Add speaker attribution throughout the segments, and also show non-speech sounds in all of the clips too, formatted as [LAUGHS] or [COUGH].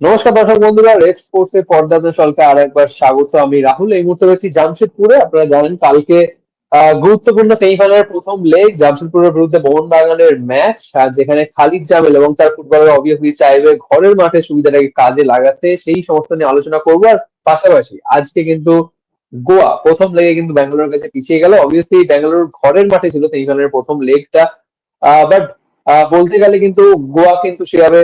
Speaker 1: নমস্কার দর্শক বন্ধুরা রেড স্পোর্টস এর পর্দাতে সলকে আর একবার স্বাগত। আমি রাহুল, এই মুহূর্তে রয়েছি জামশেদপুরে। আপনারা জানেন কালকে গুরুত্বপূর্ণ সেমিফাইনালের প্রথম লেগ জামশেদপুরের বিরুদ্ধে মোহনবাগানের ম্যাচ যেখানে খালিদ জামেল এবং তার ফুটবলার অবভিয়াসলি চাইবে ঘরের মাঠে সুবিধাটাকে কাজে লাগাতে। সেই সমস্ত নিয়ে আলোচনা করব। আর পাশাপাশি আজকে কিন্তু গোয়া, প্রথম লেগে কিন্তু ব্যাঙ্গালোরের কাছে পিছিয়ে গেল। অবভিয়াসলি ব্যাঙ্গালোর ঘরের মাঠে ছিল সেমিফাইনালের প্রথম লেগটা বাট বলতে গেলে কিন্তু গোয়া কিন্তু সেভাবে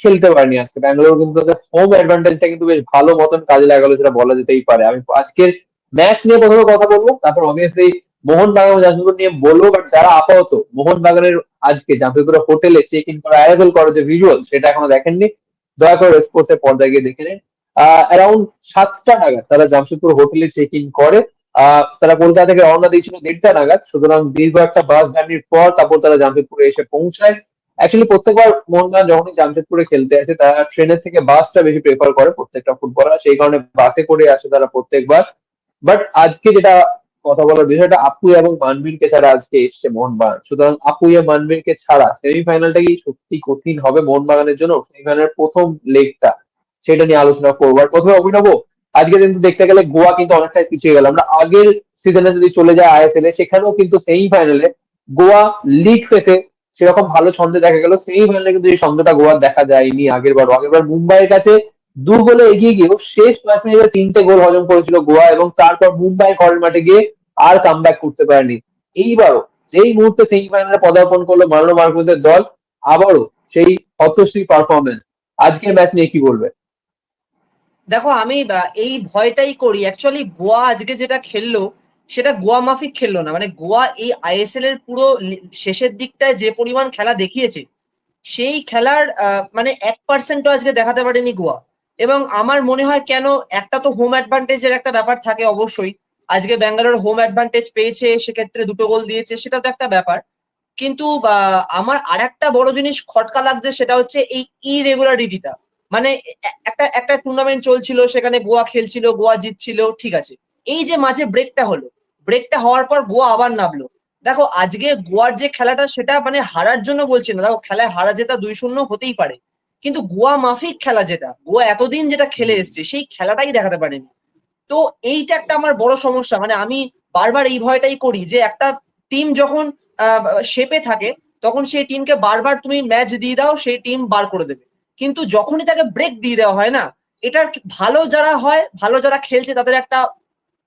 Speaker 1: খেলতে পারেনি আজকে। ব্যাঙ্গালোর কিন্তু হোম অ্যাডভান্টেজটা কিন্তু বেশ ভালো মতন কাজে লাগালো সেটা বলা যেতেই পারে। আমি আজকের ম্যাচ নিয়ে প্রথমে কথা বলব, তারপর অবভিয়াসলি মোহন বাগান জামশেদপুর নিয়ে বলব বাট যারা আপাতত মোহন বাগানের আজকে জামশেদপুরের হোটেলে চেক ইন করা অ্যারাইভেল করা যে ভিজুয়াল সেটা এখনও দেখেননি, দয়া করে রেসপোর্টস এর পর্দায় গিয়ে দেখে নিন। অ্যারাউন্ড সাতটা নাগাদ তারা জামশেদপুর হোটেলে চেক ইন করে তারা কলকাতা থেকে রওনা দিয়েছিল দেড়টা নাগাদ, সুতরাং দীর্ঘ একটা বাস জার্নির পর তারপর তারা জামশেদপুরে এসে পৌঁছায়। অ্যাকচুয়ালি প্রত্যেকবার মোহনবাগান যখনই জামশেদপুরে খেলতে আসে, তারা ট্রেনের থেকে বাসটা বেশি প্রেফার করে প্রত্যেকটা ফুটবলার সেই কারণে বাসে করে আসে তারা প্রত্যেকবার। বাট আজকে যেটা কথা বলার বিষয়টা আপুই এবং মানবীরকে ছাড়া আজকে এসছে মোহনবাগান। সুতরাং আপুই এবং মানবীরকে ছাড়া সেমিফাইনালটা কি সত্যি কঠিন হবে মোহনবাগানের জন্য? সেমিফাইনালের প্রথম লেগটা সেটা নিয়ে আলোচনা করব। আর প্রথমে অভিনব, আজকে কিন্তু দেখতে গেলে গোয়া কিন্তু অনেকটাই পিছিয়ে গেল। আমরা আগের সিজনে যদি চলে যায় আইএসএল এ সেখানেও কিন্তু সেমিফাইনালে গোয়া লিগ ফেসে সেরকম ভালো ছন্দে দেখা গেল। সেই ফাইনালে কিন্তু এই ছন্দটা গোয়ার দেখা যায়নি আগের বার আগের বার মুম্বাইয়ের কাছে দু গোলে এগিয়ে গিয়েও শেষ পাঁচ মিনিটে তিনটে গোল হজম করেছিল গোয়া এবং তারপর মুম্বাই ঘরের মাঠে গিয়ে আর কাম করতে পারেনি। এইবারও যেই মুহূর্তে সেমিফাইনালে পদার্পণ করল মার্লো মার্কোসের দল, আবারও সেই হতশ্রী পারফরমেন্স আজকের ম্যাচ নিয়ে কি বলবে?
Speaker 2: দেখো, আমি এই ভয়টাই করি। অ্যাকচুয়ালি গোয়া আজকে যেটা খেললো সেটা গোয়া মাফিক খেললো না। মানে গোয়া এই আইএসএল এর পুরো শেষের দিকটায় যে পরিমাণ খেলা দেখিয়েছে, সেই খেলার মানে এক পার্সেন্টও আজকে দেখাতে পারেনি গোয়া। এবং আমার মনে হয় কেন একটা তো হোম অ্যাডভান্টেজের একটা ব্যাপার থাকে অবশ্যই। আজকে ব্যাঙ্গালোর হোম অ্যাডভান্টেজ পেয়েছে, সেক্ষেত্রে দুটো গোল দিয়েছে, সেটা তো একটা ব্যাপার। কিন্তু আমার আর একটা বড় জিনিস খটকা লাগছে, সেটা হচ্ছে এই ইরেগুলারিটিটা মানে একটা একটা টুর্নামেন্ট চলছিল, সেখানে গোয়া খেলছিল, গোয়া জিতছিল, ঠিক আছে। এই যে মাঝে ব্রেকটা হলো ব্রেকটা হওয়ার পর গোয়া আবার নামলো। দেখো, আজকে গোয়ার যে খেলাটা, সেটা মানে হারার জন্য বলছি না। দেখো, খেলায় হারা জেতা দুই শূন্য হতেই পারে। কিন্তু গোয়া মাফিক খেলা যেটা, গোয়া এতদিন যেটা খেলে এসছে, সেই খেলাটাই দেখাতে পারেনি। তো এইটা একটা আমার বড় সমস্যা। মানে আমি বারবার এই ভয়টাই করি যে একটা টিম যখন শেপে থাকে, তখন সেই টিমকে বারবার তুমি ম্যাচ দিয়ে দাও, সেই টিম বার করে দেবে। কিন্তু যখনই তাকে ব্রেক দিয়ে দেওয়া হয় না, এটার ভালো যারা হয়, ভালো যারা খেলছে, তাদের একটা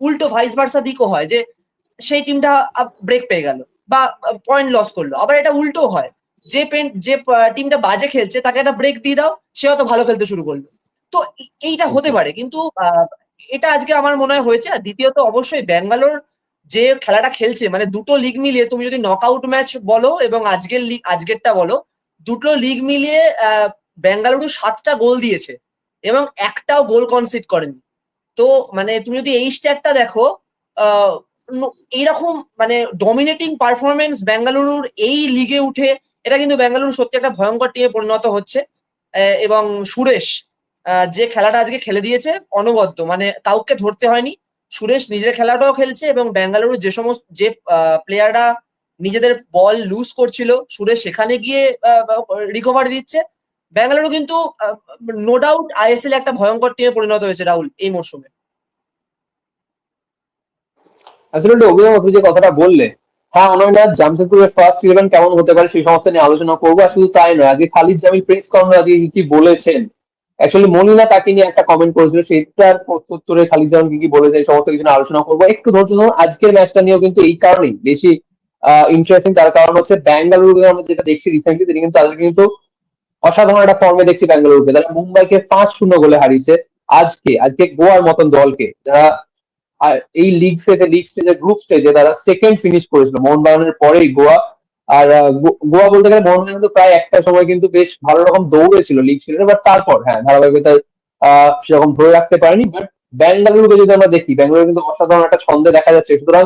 Speaker 2: উল্টো ভাইস ভার্সা দিকও হয় যে সেই টিমটা ব্রেক পেয়ে গেল বা পয়েন্ট লস করল। আবার এটা উল্টো হয়। যে পেন যে টিমটা বাজে খেলছে তাকে একটা ব্রেক দিয়ে দাও সে হয়তো ভালো খেলতে শুরু করল। তো এইটা হতে পারে। কিন্তু এটা আজকে আমার মনে হয় হয়েছে। আর দ্বিতীয়ত অবশ্যই ব্যাঙ্গালোর যে খেলাটা খেলছে মানে দুটো লিগ মিলিয়ে তুমি যদি নক আউট ম্যাচ বলো এবং আজকের লিগ আজকেরটা বলো দুটো লিগ মিলিয়ে আহ, বেঙ্গালুরু সাতটা গোল দিয়েছে এবং একটাও গোল কনসিড করেনি। তো মানে তুমি যদি এই স্ট্যাটটা দেখো এইরকম মানে ডমিনেটিং পারফরমেন্স বেঙ্গালুরুর এই লিগে উঠে, এটা কিন্তু বেঙ্গালুরু সত্যি একটা ভয়ঙ্কর টিমে পরিণত হচ্ছে। এবং সুরেশ যে খেলাটা আজকে খেলে দিয়েছে, অনবদ্য। মানে কাউকে ধরতে হয়নি। সুরেশ নিজের খেলাটাও খেলছে এবং বেঙ্গালুরু যে সমস্ত, যে প্লেয়াররা নিজেদের বল লুজ করছিল, সুরেশ সেখানে গিয়ে রিকভার দিচ্ছে। ব্যাঙ্গালুরু কিন্তু নো ডাউট আইএসএল একটা ভয়ঙ্কর টিমে পরিণত হয়েছে রাহুল এই মরশুমে।
Speaker 1: আসলে যে কথাটা বললে হ্যাঁ জামশেদপুরের ফার্স্ট ইলেভেন কেমন হতে পারে সেই সমস্ত নিয়ে আলোচনা আর শুধু তাই নয় আজকে খালিদ জামিল প্রেস কর্নার আজকে কি বলেছেন? অ্যাকচুয়ালি মনিনা তাকে নিয়ে একটা কমেন্ট করেছিল, সেটার প্রত্যুত্তরে খালিদ জামিল কি কি বলেছে এই সমস্ত কিছু আলোচনা করব। একটু ধৈর্য ধরুন, আজকের ম্যাচটা নিয়েও কিন্তু এই কারণেই বেশি ইন্টারেস্টিং তার কারণ হচ্ছে ব্যাঙ্গালুরু আমরা যেটা দেখছি রিসেন্টলি তিনি কিন্তু তাদের কিন্তু অসাধারণ একটা ফর্মে দেখছি ব্যাঙ্গালুরুকে তারা মুম্বাইকে পাঁচ শূন্য গোলে হারিয়েছে, আজকে আজকে গোয়ার মতন দলকে, যারা এই লিগ স্টেজে লিগ স্টেজে গ্রুপ স্টেজে তারা সেকেন্ড ফিনিশ করেছিল। মোহনবাগানের পরেই গোয়া, আর গোয়া বলতে গেলে মোহনবাগান কিন্তু প্রায় একটা সময় কিন্তু বেশ ভালো রকম দৌড়েছিল লিগ স্টেজে বাট তারপর হ্যাঁ ধারাবাহিকতায় আহ সেরকম ধরে রাখতে পারেনি বাট ব্যাঙ্গালুরুকে যদি আমরা দেখি ব্যাঙ্গালুরু কিন্তু অসাধারণ একটা ছন্দে দেখা যাচ্ছে। সুতরাং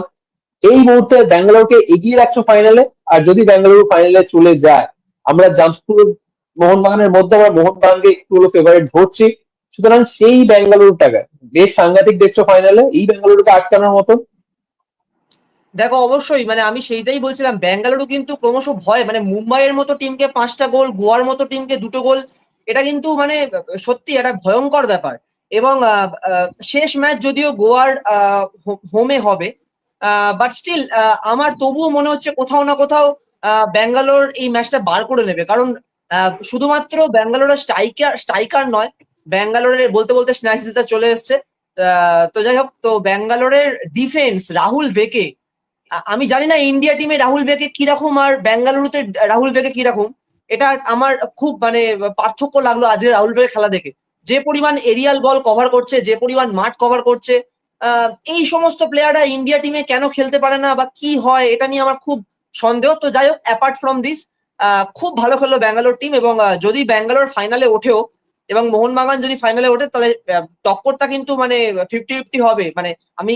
Speaker 1: এই মুহূর্তে ব্যাঙ্গালোরকে এগিয়ে রাখছো ফাইনালে আর যদি ব্যাঙ্গালুরু ফাইনালে চলে যায়, আমরা জামশেদপুর মোহনবাগানের মধ্যে আমরা মোহনবাগানকে একটু হলো ফেভারিট ধরছি। সুতরাং সেই ব্যাঙ্গালুরুটাকে বেশ সাংঘাতিক দেখছ ফাইনালে এই বেঙ্গালুরুকে আটকানোর মতো
Speaker 2: দেখো, অবশ্যই মানে আমি সেইটাই বলছিলাম, ব্যাঙ্গালুরু কিন্তু ক্রমশ ভয় মানে মুম্বাইয়ের মতো টিমকে পাঁচটা গোল, গোয়ার মতো টিমকে দুটো গোল, এটা কিন্তু মানে সত্যি একটা ভয়ঙ্কর ব্যাপার। এবং শেষ ম্যাচ যদিও গোয়ার হোমে হবে বাট স্টিল আমার তবুও মনে হচ্ছে কোথাও না কোথাও ব্যাঙ্গালোর এই ম্যাচটা বার করে নেবে। কারণ শুধুমাত্র ব্যাঙ্গালোরের স্ট্রাইকার স্ট্রাইকার নয়, ব্যাঙ্গালোরের বলতে বলতে স্ন্যাচিসটা চলে এসছে। তো যাই হোক, তো ব্যাঙ্গালোরের ডিফেন্স রাহুল বেকে আমি জানি না ইন্ডিয়া টিমে রাহুল বেকে কীরকম আর বেঙ্গালুরুতে রাহুল বেকে কীরকম। এটা আমার খুব মানে পার্থক্য লাগল আজকে রাহুল বেকের খেলা দেখে। যে পরিমাণ এরিয়াল বল কভার করছে, যে পরিমাণ মাঠ কভার করছে এই সমস্ত প্লেয়াররা ইন্ডিয়া টিমে কেন খেলতে পারে না বা কি হয়, এটা নিয়ে আমার খুব সন্দেহ। তো যাই হোক অ্যাপার্ট ফ্রম দিস খুব ভালো খেললো ব্যাঙ্গালোর টিম এবং যদি ব্যাঙ্গালোর ফাইনালে ওঠেও এবং মোহনবাগান যদি ফাইনালে ওঠে, তাহলে টক্করটা কিন্তু মানে ফিফটি ফিফটি হবে। মানে আমি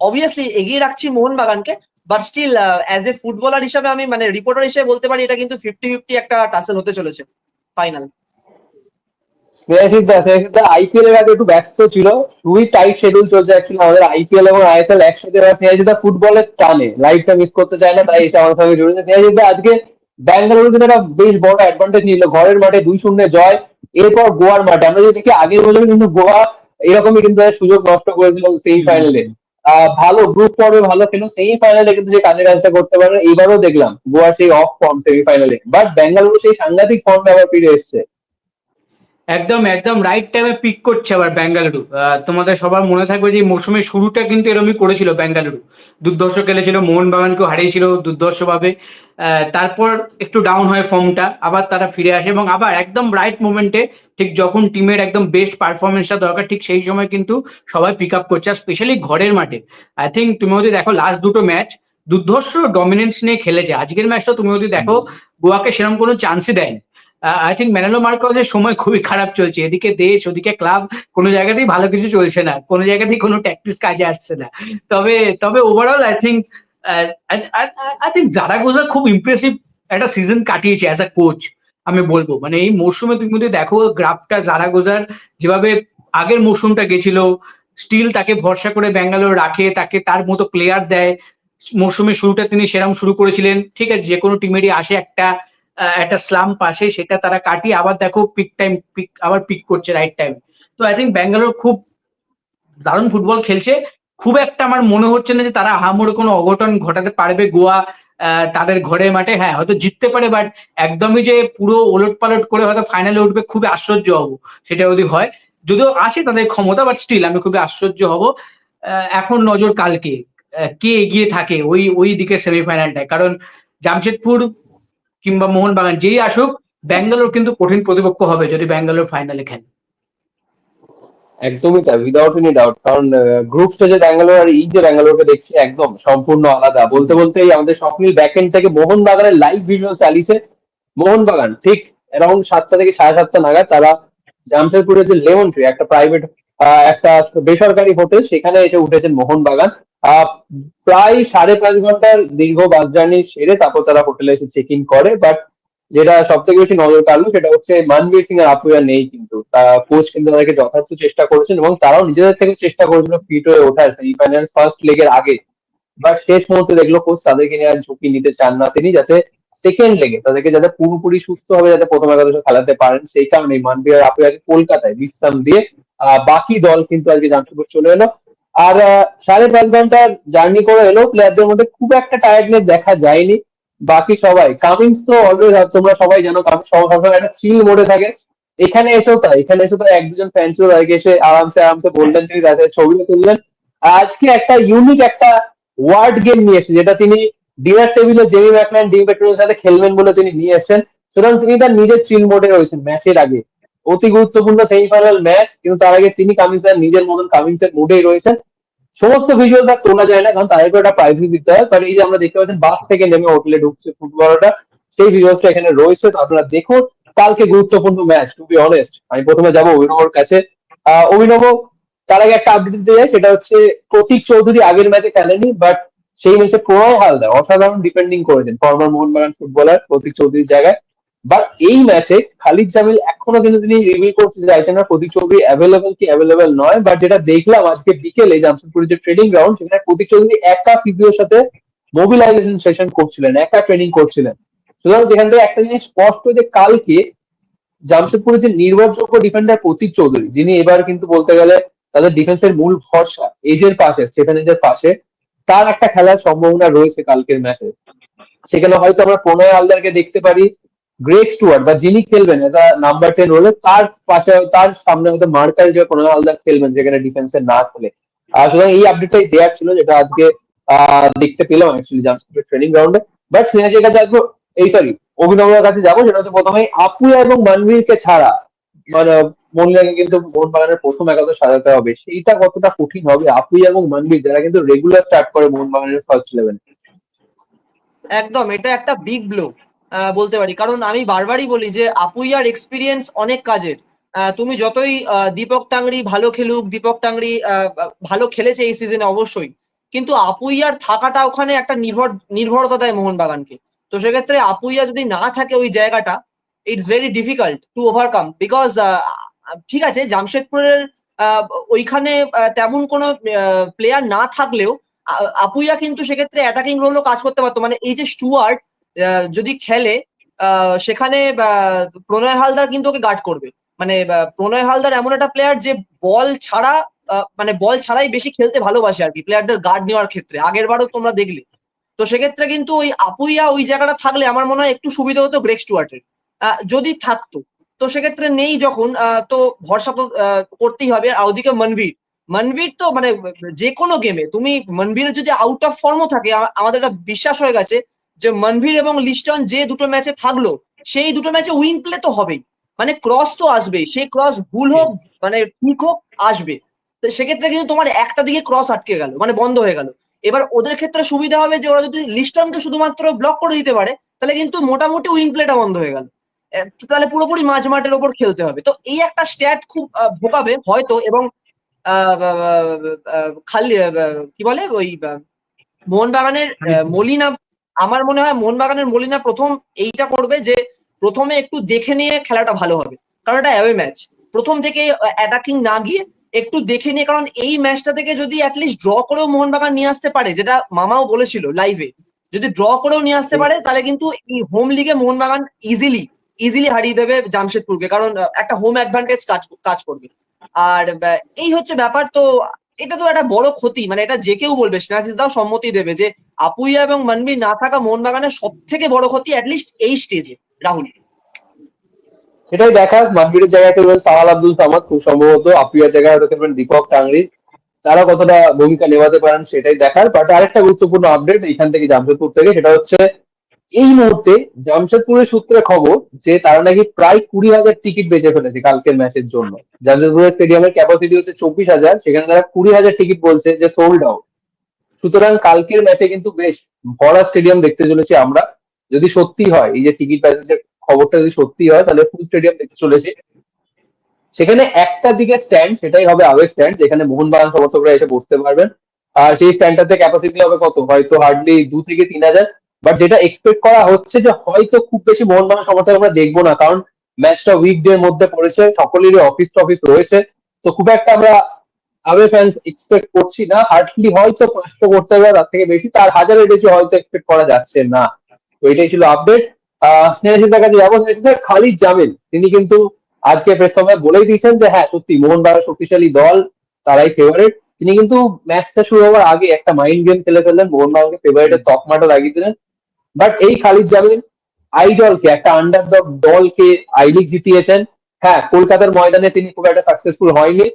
Speaker 2: অবভিয়াসলি এগিয়ে রাখছি মোহনবাগানকে but still as a footballer হিসাবে আমি মানে রিপোর্টার হিসেবে বলতে পারি এটা কিন্তু ফিফটি ফিফটি একটা টাসেল হতে চলেছে ফাইনাল
Speaker 1: আগে একটু ব্যস্ত ছিল। চলছে আমাদের আইপিএল এবং আইএসএল একসাথে। ফুটবলের টানে মিস করতে তাই এসে আমার সঙ্গে আজকে ব্যাঙ্গালুরু কিন্তু একটা বেশ বড় অ্যাডভান্টেজ নিল। ঘরের মাঠে দুই শূন্য জয়, এরপর গোয়ার মাঠে। আমরা যদি দেখি, আগের বছর কিন্তু গোয়া এরকমই কিন্তু সুযোগ নষ্ট করেছিল সেই ফাইনালে আহ, ভালো গ্রুপ পর্বে ভালো খেলো সেমি ফাইনালে কিন্তু যে কানে কাজটা করতে পারে এবারও দেখলাম গোয়া সেই অফ ফর্ম সেমি ফাইনালে বাট ব্যাঙ্গালোর সেই সাংঘাতিক ফর্মে আবার ফিরে এসছে।
Speaker 3: একদম একদম রাইট টাইমে পিক করছে আবার বেঙ্গালুরু তোমাদের সবার মনে থাকবে যে মৌসুমের শুরুটা কিন্তু এরমই করেছিল বেঙ্গালুরু দুর্ধর্ষ খেলেছিল মোহন মোহনবাগানকেও হারিয়েছিল দুর্ধর্ষভাবে। আহ, তারপর একটু ডাউন হয় ফর্মটা আবার তারা ফিরে আসে এবং আবার একদম রাইট মোমেন্টে ঠিক যখন টিমের একদম বেস্ট পারফরমেন্সটা দরকার ঠিক সেই সময় কিন্তু সবাই পিক আপ করছে আর স্পেশালি ঘরের মাঠে। আই থিঙ্ক তুমি যদি দেখো লাস্ট দুটো ম্যাচ দুর্ধর্ষ ডমিনেন্স নিয়ে খেলেছে। আজকের ম্যাচটা তুমি যদি দেখো গোয়াকে সেরকম কোনো চান্সই দেয়নি। আই থিঙ্ক ম্যানেলো মার্কোজের সময় খুবই খারাপ চলছে। এদিকে দেশ, ওদিকে ক্লাব কোনো জায়গাতেই ভালো কিছু চলছে না। কোনো জায়গাতেই কোনো ট্যাকটিস কাজে আসছে না। তবে তবে overall I think I think Zaragoza খুব ইমপ্রেসিভ একটা সিজন কাটিয়েছে অ্যাজ আ কোচ আমি বলব। মানে এই মরশুমে তুমি যদি দেখো, গ্রাফটা জারাগোজার যেভাবে আগের মরশুমটা গেছিল স্টিল তাকে ভরসা করে ব্যাঙ্গালোর রাখে, তাকে তার মতো প্লেয়ার দেয়। মরশুমের শুরুটা তিনি সেরকম শুরু করেছিলেন। ঠিক আছে, যে কোনো টিমেরই আসে একটা একটা স্লাম পাশে সেটা তারা কাটিয়ে আবার দেখো পিক টাইম পিক আবার পিক করছে রাইট টাইম তো আই থিঙ্ক ব্যাঙ্গালোর খুব দারুণ ফুটবল খেলছে। খুব একটা আমার মনে হচ্ছে না যে তারা হামড়ে কোনো অঘটন ঘটাতে পারবে গোয়া তাদের ঘরের মাঠে। হ্যাঁ হয়তো জিততে পারে বাট একদমই যে পুরো ওলট পালট করে হয়তো ফাইনালে উঠবে খুবই আশ্চর্য হব, সেটা যদি হয়। যদিও আসে তাদের ক্ষমতা বাট স্টিল আমি খুবই আশ্চর্য হব। এখন নজর কালকে কে এগিয়ে থাকে ওই ওই দিকে সেমিফাইনালটায় কারণ জামশেদপুর কিংবা মোহনবাগান, যেই আসুক, ব্যাঙ্গালোর কিন্তু কঠিন প্রতিপক্ষ হবে যদি ব্যাঙ্গালোর ফাইনালে খেলে।
Speaker 1: একদমই তাই উইদাউট এনি ডাউট কারণ গ্রুপ স্টেজে ব্যাঙ্গালোর আর এই যে ব্যাঙ্গালোরকে দেখছি, একদম সম্পূর্ণ আলাদা। বলতে বলতে এই আমাদের স্বপ্নিল ব্যাকএন্ড থেকে মোহনবাগানের লাইভ ভিজুয়াল চালিয়েছে মোহনবাগান, ঠিক অ্যারাউন্ড সাতটা থেকে সাড়ে সাতটা নাগাদ তারা জামশেদপুরের যে লেমন ট্রি একটা প্রাইভেট একটা বেসরকারি হোটেল সেখানে এসে উঠেছেন মোহনবাগান। প্রায় সাড়ে পাঁচ ঘণ্টার দীর্ঘ বাস জার্নি সেরে তারপর তারা হোটেলে এসে চেক ইন করে বাট যেটা সব থেকে বেশি নজর কাড়লো সেটা হচ্ছে মানবীর সিং আর আপুয়া নেই কিন্তু। কোচ কিন্তু তাদেরকে যথার্থ চেষ্টা করেছেন এবং তারাও নিজেদের থেকে চেষ্টা করেছিল ফিট হয়ে ওঠার সেমিফাইনাল ফার্স্ট লেগের আগে। বাট শেষ মুহূর্তে দেখল কোচ তাদেরকে নিয়ে আর ঝুঁকি নিতে চান না তিনি, যাতে সেকেন্ড লেগে তাদেরকে যাতে পুরোপুরি সুস্থ হবে যাতে প্রথম একাদশে খেলাতে পারেন, সেই কারণে মানবীর আর আপুয়াকে কলকাতায় বিশ্রাম দিয়ে বাকি দল কিন্তু আজকে জামশেদপুর চলে এলো। আর সাড়ে পাঁচ ঘণ্টার জার্নি করে এলো প্লেয়ারদের মধ্যে খুব একটা টায়ার্ডনেস দেখা যায়নি। বাকি সবাই কামিংস তো অলওয়েজ তোমরা সবাই জানো সবসময় একটা চিল মোডে থাকে। এখানে এসেও তাই, এখানে এসেও তাই এক দুজন ফ্যান ছিল এসে আরামসে আরামসে বললেন তিনি তাদের ছবিও তুললেন। আজকে একটা ইউনিক একটা ওয়ার্ড গেম নিয়ে এসেছেন যেটা তিনি ডিনার টেবিলে জেমি ম্যাকম্যান ডিম পেট্রোলের সাথে খেলবেন বলে তিনি নিয়ে এসেছেন। সুতরাং তিনি তার নিজের চিল মোডে রয়েছেন ম্যাচের আগে। অতি গুরুত্বপূর্ণ সেমিফাইনাল ম্যাচ কিন্তু তার আগে তিনি কামিংস নিজের মতন কামিংস এর মুডেই রয়েছেন। সমস্ত ভিজুয়াল তার তোলা যায় না, কারণ তাদেরকে একটা প্রাইভেসি দিতে হয়। কারণ এই যে আমরা দেখতে পাচ্ছেন, বাস থেকে নেমে হোটেলে ঢুকছে ফুটবলারটা সেই ভিজুয়ালসটা এখানে রয়েছে আপনারা দেখুন। কালকে গুরুত্বপূর্ণ ম্যাচ টু বি অনেস্ট আমি প্রথমে যাব অভিনবর কাছে। অভিনব, তার আগে একটা আপডেট দিতে যায় সেটা হচ্ছে প্রতীক চৌধুরী আগের ম্যাচে খেলেনি বাট সেই ম্যাচে প্রণয় হালদার অসাধারণ ডিফেন্ডিং করেছেন ফর্মার মোহনবাগান ফুটবলার প্রতীক চৌধুরীর জায়গায়। বাট এই ম্যাচে খালিদ জামিল এখনও কিন্তু তিনি রিভিল করতে চাইছেন না। চৌধুরী অ্যাভেলেবেল কি অ্যাভেলেবেল নয়। বাট যেটা দেখলাম আজকে বিকেলে জামশেদপুরের যে ট্রেনিং গ্রাউন্ড সেখানে চৌধুরী একা ফিজিওর সাথে মোবিলাইজেশন সেশন করছিলেন, একা ট্রেনিং করছিলেন। সুতরাং যেখান থেকে একটা জিনিস স্পষ্ট যে কালকে জামশেদপুরের যে নির্ভরযোগ্য ডিফেন্ডার প্রতীক চৌধুরী, যিনি এবার কিন্তু বলতে গেলে তাদের ডিফেন্সের মূল ভরসা এজের পাশে স্টেফেন এজের পাশে, তার একটা খেলার সম্ভাবনা রয়েছে কালকের ম্যাচে সেখানে হয়তো আমরা প্রণয় হালদারকে দেখতে পারি গ্রেট স্টুয়ার্ট বা যিনি খেলবেন, এটা নাম্বার টেন রোলে তার পাশে, তার সামনে হয়তো মার্কার যে প্রণয় হালদার খেলবেন যেখানে ডিফেন্সে না খেলে। আর সুতরাং এই আপডেটটাই দেওয়ার ছিল, যেটা আজকে দেখতে পেলাম অ্যাকচুয়ালি জামশেদপুর ট্রেনিং গ্রাউন্ডে বাট স্নেহাজের কাছে আসব, এই সরি অভিনবের কাছে যাব, সেটা হচ্ছে প্রথমে আপুয়া এবং মানবীরকে ছাড়া মানে মহিলাকে কিন্তু মোহনবাগানের প্রথম একাদশ সাজাতে হবে। সেইটা কতটা কঠিন হবে, আপুয়া এবং মানবীর, যারা কিন্তু রেগুলার স্টার্ট করে মোহনবাগানের ফার্স্ট ইলেভেন
Speaker 2: একদম, এটা একটা বিগ ব্লো বলতে পারি। কারণ আমি বারবারই বলি যে আপুইয়ার এক্সপিরিয়েন্স অনেক কাজের। তুমি যতই দীপক টাংরি ভালো খেলুক, দীপক টাংরি ভালো খেলেছে এই সিজনে অবশ্যই। কিন্তু আপুইয়ার থাকাটা ওখানে একটা নির্ভর নির্ভরতা দেয় মোহনবাগানকে। তো সেক্ষেত্রে আপুইয়া যদি না থাকে ওই জায়গাটা it's very difficult to overcome because ঠিক আছে, জামশেদপুরের ওইখানে তেমন কোনো প্লেয়ার না থাকলেও আপুইয়া কিন্তু সেক্ষেত্রে অ্যাটাকিং রোলও কাজ করতে পারতো। মানে এই যে স্টুয়ার্ট যদি খেলে সেখানে প্রণয় হালদার কিন্তু ওকে গার্ড করবে। মানে প্রণয় হালদার এমন একটা প্লেয়ার যে বল ছাড়া মানে বল ছাড়াই বেশি খেলতে ভালোবাসে আর কি প্লেয়ারদের গার্ড নেওয়ার ক্ষেত্রে। আগের বারও তোমরা দেখলে। তো সেক্ষেত্রে কিন্তু ওই আপুইয়া ওই জায়গাটা থাকলে আমার মনে হয় একটু সুবিধা হতো গ্রেক স্টুয়ার্টের যদি থাকতো। তো সেক্ষেত্রে নেই যখন তো ভরসা তো করতেই হবে। আর ওদিকে মনভীর মনভীর তো মানে যে কোনো গেমে তুমি মনভীরের যদি আউট অফ ফর্মও থাকে আমাদের একটা বিশ্বাস হয়ে গেছে যে মনভীর এবং লিস্টন যে দুটো ম্যাচে থাকল, সেই দুটো ম্যাচে উইং প্লে তো হবেই। মানে ক্রস তো আসবেই সেই ক্রস ভুল হোক মানে ঠিক হোক, আসবে। তো সেক্ষেত্রে কিন্তু তোমার একটা দিকে ক্রস আটকে গেল মানে বন্ধ হয়ে গেল। এবার ওদের ক্ষেত্রে সুবিধা হবে যে ওরা যদি লিস্টনকে শুধুমাত্র ব্লক করে দিতে পারে, তাহলে কিন্তু মোটামুটি উইং প্লেটা বন্ধ হয়ে গেল। তাহলে পুরোপুরি মাঝ মাঠের ওপর খেলতে হবে। তো এই একটা স্ট্যাট খুব ভোকাবে হয়তো এবং খালি কি বলে ওই মোহনবাগানের মলিনা আমার মনে হয় মোহনবাগানের মলিনা প্রথম এইটা করবে যে প্রথমে একটু দেখে নিয়ে খেলাটা ভালো হবে। কারণ এটা অ্যাওয়ে ম্যাচ প্রথম থেকে অ্যাটাকিং না গিয়ে একটু দেখে নিয়ে, কারণ এই ম্যাচটা থেকে যদি অ্যাটলিস্ট ড্র করেও মোহনবাগান নিয়ে আসতে পারে, যেটা মামাও বলেছিল লাইভে যদি ড্র করেও নিয়ে আসতে পারে, তাহলে কিন্তু এই হোম লিগে মোহনবাগান ইজিলি ইজিলি হারিয়ে দেবে জামশেদপুরকে। কারণ একটা হোম অ্যাডভান্টেজ কাজ কাজ করবে। আর এই হচ্ছে ব্যাপার। তো এটা তো একটা বড় ক্ষতি মানে এটা যে কেউ বলবে, সিনাসিস দাও সম্মতি দেবে যে আপুইয়া এবং মানবীর না থাকা মোহনবাগানের সব থেকে বড় ক্ষতি অ্যাটলিস্ট এই স্টেজে রাহুল।
Speaker 1: এটাই দেখার মানবীরের জায়গায় খেলবেন সাহাল আব্দুল সামাদ, খুব সম্ভবত আপুয়ার জায়গায় হয়তো খেলবেন দীপক টাংরি। তারা কতটা ভূমিকা নেভাতে পারেন সেটাই দেখার বাট আরেকটা গুরুত্বপূর্ণ আপডেট এখান থেকে জামশেদপুর থেকে, সেটা হচ্ছে এই মুহূর্তে জামশেদপুরের সূত্রে খবর যে তারা নাকি প্রায় কুড়ি হাজার টিকিট বেঁচে ফেলেছে কালকের ম্যাচের জন্য। জামশেদপুরের স্টেডিয়ামের ক্যাপাসিটি হচ্ছে চব্বিশ হাজার, সেখানে তারা কুড়ি হাজার টিকিট বলছে যে সোল্ড আউট সুতরাং কালকের ম্যাচে কিন্তু বেশ ভরা স্টেডিয়াম দেখতে চলেছি আমরা। যদি সত্যি হয়, এই যে টিকিট প্যাসেজের খবরটা যদি সত্যি হয়, তাহলে ফুল স্টেডিয়াম দেখতে চলেছি। সেখানে একটা দিকে স্ট্যান্ড সেটাই হবে আগে স্ট্যান্ড যেখানে মোহন মোহনবাগান সমর্থকরা এসে বসতে পারবেন। আর সেই স্ট্যান্ডটাতে ক্যাপাসিটি হবে কত? হয়তো হার্ডলি দু থেকে তিন হাজার। বাট যেটা এক্সপেক্ট করা হচ্ছে যে হয়তো খুব বেশি মোহনবাগান সমর্থক আমরা দেখব না, কারণ ম্যাচটা উইকডে এর মধ্যে পড়েছে, সকলেরই অফিস টফিস রয়েছে। তো খুব একটা আমরা আবে ফ্যান্স এক্সপেক্ট করছি না। হার্ডলি হয়তো পাঁচশো করতে হবে তার থেকে বেশি, তার হাজারের বেশি হয়তো এক্সপেক্ট করা যাচ্ছে না। তো এটাই ছিল আপডেট স্নেহাশিদার কাছে যাব। স্নেহাশিদা খালিদ জামিল তিনি কিন্তু আজকে প্রেস কনফারেন্স বলেই দিয়েছেন যে হ্যাঁ সত্যি মোহনবাগান শক্তিশালী দল, তারাই ফেভারিট তিনি কিন্তু ম্যাচটা শুরু হওয়ার আগে একটা মাইন্ড গেম খেলে ফেললেন। মোহনবাগানকে ফেভারিটের তকমাটা লাগিয়ে দিলেন। বাট এই খালিদ জামিল আইজলকে, একটা আন্ডার দলকে আই লিগ জিতিয়েছেন। হ্যাঁ কলকাতার ময়দানে তিনি খুব একটা সাকসেসফুল হয়নি।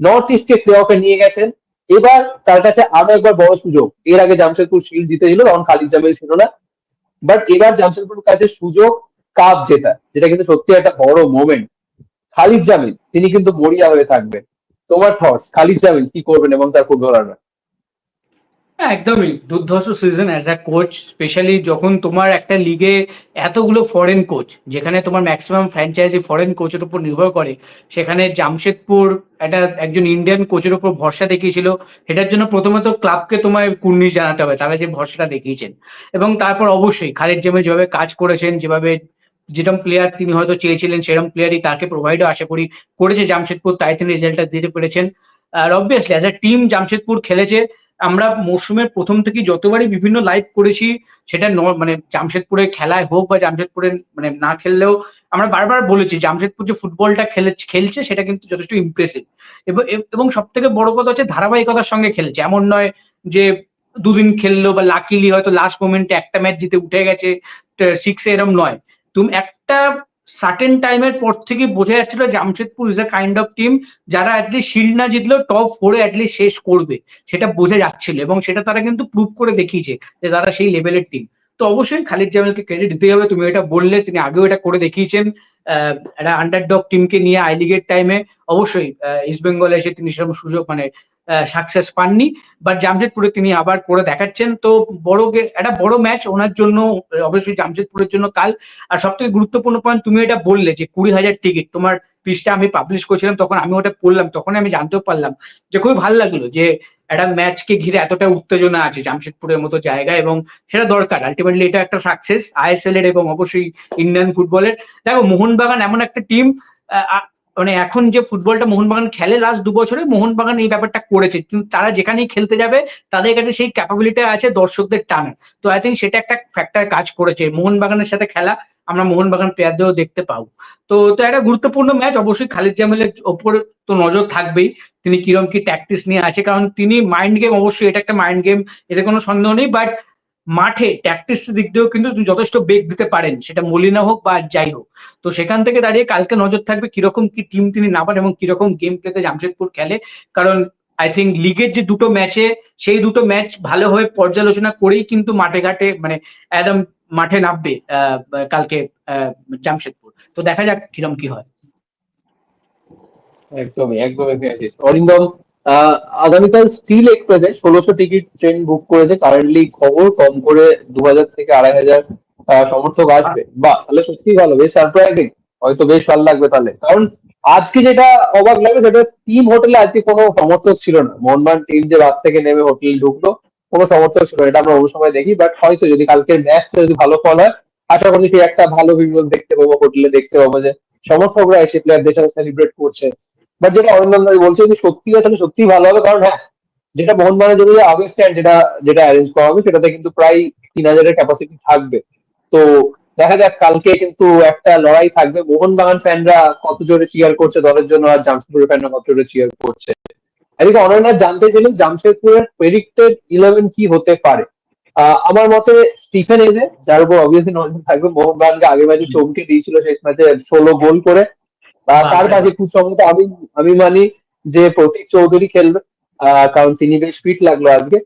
Speaker 1: নর্থ ইস্টকে প্লে অফে নিয়ে গেছেন। এবার তার কাছে আরও একবার বড় সুযোগ। এর আগে জামশেদপুর শিল্ড জিতেছিল তখন খালিদ জামিল ছিল না। বাট এবার জামশেদপুর কাছে সুযোগ কাপ জেতা। যেটা কিন্তু সত্যি একটা বড় মোমেন্ট খালিদ জামিল তিনি কিন্তু মরিয়া হয়ে থাকবেন। তোমার থটস খালিদ জামিল কি করবেন এবং তার ফুটবলাররা?
Speaker 3: একদমই। দুর্ধর্ষ season as a coach specially যখন তোমার একটা লিগে এতগুলো ফরেন কোচ যেখানে তোমার ম্যাক্সিমাম ফ্র্যাঞ্চাইজি ফরেন কোচের উপর নির্ভর করে, সেখানে জামশেদপুর একটা, একজন ইন্ডিয়ান কোচের উপর ভরসা দেখিয়েছিল, সেটার জন্য প্রথমত ক্লাবকে তোমায় কুর্নিশ জানাতে হবে, তারা যে ভরসাটা দেখিয়েছেন। এবং তারপর অবশ্যই খালেদ জেমে যেভাবে কাজ করেছেন, যেভাবে যেরকম প্লেয়ার তিনি হয়তো চেয়েছিলেন সেরকম প্লেয়ারই তাকে প্রোভাইডও আশা করি করেছে জামশেদপুর, তাই তিনি রেজাল্টটা দিতে পেরেছেন। আর obviously as a team Jamshedpur খেলেছে আমরা মৌসুমের প্রথম থেকে যতবারই বিভিন্ন লাইভ করেছি, সেটা মানে জামশেদপুরের খেলায় হোক বা জামশেদপুরে মানে না খেললেও আমরা বারবার বলেছি, জামশেদপুর যে ফুটবলটা খেলে, খেলছে সেটা কিন্তু যথেষ্ট ইমপ্রেসিভ এবং সব থেকে বড় কথা হচ্ছে ধারাবাহিকতার সঙ্গে খেলছে। এমন নয় যে দুদিন খেললো বা লাকিলি হয়তো লাস্ট মোমেন্টে একটা ম্যাচ জিতে উঠে গেছে সিক্সে এরম নয়। তুমি একটা সার্টেন টাইমের পর থেকে বোঝা যাচ্ছিল Jamshedpur is a kind of team যারা অ্যাটলিস্ট শিল্ড না জিতলেও টপ ফোরে অ্যাটলিস্ট শেষ করবে। সেটা বোঝা যাচ্ছিল এবং সেটা তারা কিন্তু প্রুভ করে দেখিয়েছে যে তারা সেই লেভেলের টিম তো অবশ্যই খালিদ জামিলকে ক্রেডিট দিতে হবে, তুমি এটা বললে, তিনি আগেও এটা করে দেখিয়েছেন। একটা আন্ডারডগ টিমকে নিয়ে আই লিগের টাইমে অবশ্যই ইস্ট বেঙ্গলে এসে তিনি সেরকম সুযোগ মানে সাকসেস পাননি। বাট জামশেদপুরে তিনি আবার করে দেখাচ্ছেন। তো বড় একটা বড় ম্যাচ ওনার জন্য, অবশ্যই জামশেদপুরের জন্য কাল। আর সব থেকে গুরুত্বপূর্ণ পয়েন্ট তুমি এটা বললে যে কুড়ি হাজার টিকিট তোমার পিসটা আমি পাবলিশ করেছিলাম, তখন আমি ওটা পড়লাম তখন আমি জানতেও পারলাম যে খুবই ভালো লাগল যে একটা ম্যাচকে ঘিরে এতটা উত্তেজনা আছে জামশেদপুরের মতো জায়গা এবং সেটা দরকার। আলটিমেটলি এটা একটা সাকসেস আইএসএল এর এবং অবশ্যই ইন্ডিয়ান ফুটবলের দেখো, মোহনবাগান এমন একটা টিম মানে এখন যে ফুটবলটা মোহনবাগান খেলে লাস্ট দু বছরে মোহনবাগান এই ব্যাপারটা করেছে। কিন্তু তারা যেখানেই খেলতে যাবে, তাদের কাছে সেই ক্যাপাবিলিটি আছে দর্শকদের টানে তো আই থিঙ্ক সেটা একটা ফ্যাক্টর কাজ করেছে। মোহনবাগানের সাথে খেলা আমরা মোহনবাগান প্লেয়ারদেরও দেখতে পাবো। তো তো একটা গুরুত্বপূর্ণ ম্যাচ অবশ্যই খালিদ জামিলের ওপর তো নজর থাকবেই। তিনি কিরম কি ট্যাকটিস নিয়ে আছে, কারণ তিনি মাইন্ড গেম অবশ্যই এটা একটা মাইন্ড গেম এতে কোনো সন্দেহ নেই। বাট মাঠে ট্যাকটিস দিক দিয়েও কিন্তু যথেষ্ট বেগ দিতে পারেন। সেটা মলিনা হোক বা যাই হোক। তো সেখান থেকে দাঁড়িয়ে কালকে নজর থাকবে কীরকম কি টিম তিনি নামান এবং কীরকম গেম প্লেতে জামশেদপুর খেলে। কারণ আই থিঙ্ক লিগের যে দুটো ম্যাচে সেই দুটো ম্যাচ ভালোভাবে পর্যালোচনা করেই কিন্তু মাঠে ঘাটে মানে একদম মাঠে নামবে কালকে জামশেদপুর। তো দেখা যাক কিরম কি হয়।
Speaker 1: একদমই একদমই। অরিন্দম আগামীকাল স্টিল এক্সপ্রেসে ষোলোশো টিকিট ট্রেন বুক করেছে। কারেন্টলি খবর কম করে দু হাজার থেকে আড়াই হাজার সমর্থক আসবে। বা, তাহলে সত্যি ভালো, বেশ সারপ্রাইজিং হয়তো বেশ ভালো লাগবে তাহলে। কারণ আজকে যেটা অবাক লাগবে, সেটা টিম হোটেলে আজকে কোনো সমর্থক ছিল না। মোহনবাগান টিম যে বাস থেকে নেমে হোটেল ঢুকলো, কোনো সমর্থক ছিল না। এটা আমরা অন্য সময় দেখি বাট হয়তো যদি কালকের ম্যাচটা যদি ভালো ফল হয়, আশা করি সেই একটা ভালো ভিজুয়াল দেখতে পাবো হোটেলে দেখতে পাবো যে সমর্থকরা এসে প্লেয়ারদের সাথে সেলিব্রেট করছে। বাট যেটা অরিন্দম বলছে যে সত্যি আসলে সত্যি ভালো হবে। কারণ হ্যাঁ যেটা মোহনবাগানের জন্য আগে স্ট্যান্ড যেটা যেটা অ্যারেঞ্জ করা হবে, সেটাতে কিন্তু প্রায় তিন হাজারের ক্যাপাসিটি থাকবে। তো দেখা যাক, কালকে কিন্তু একটা লড়াই থাকবে। মোহনবাগান ফ্যানরা কত জোরে চিয়ার করছে দলের জন্য, আর জামশেদপুরের ফ্যানরা কত জোরে চিয়ার করছে? এদিকে অনন্যা, জানতে চাইলেন জামশেদপুরের প্রেডিক্টেড ইলেভেন কি হতে পারে? আমার মতে স্টিফেন এজে যার উপর অবভিয়াসলি নজর থাকবে, মোহনবাগানকে আগে ম্যাচে চমকে দিয়েছিল, শেষ ম্যাচে ষোলো গোল করে। আহ, তার কাছে খুব সম্ভবত আমি আমি মানি যে প্রতীক চৌধুরী খেলবে। কারণ তিনি বেশ ফিট লাগল আজকে।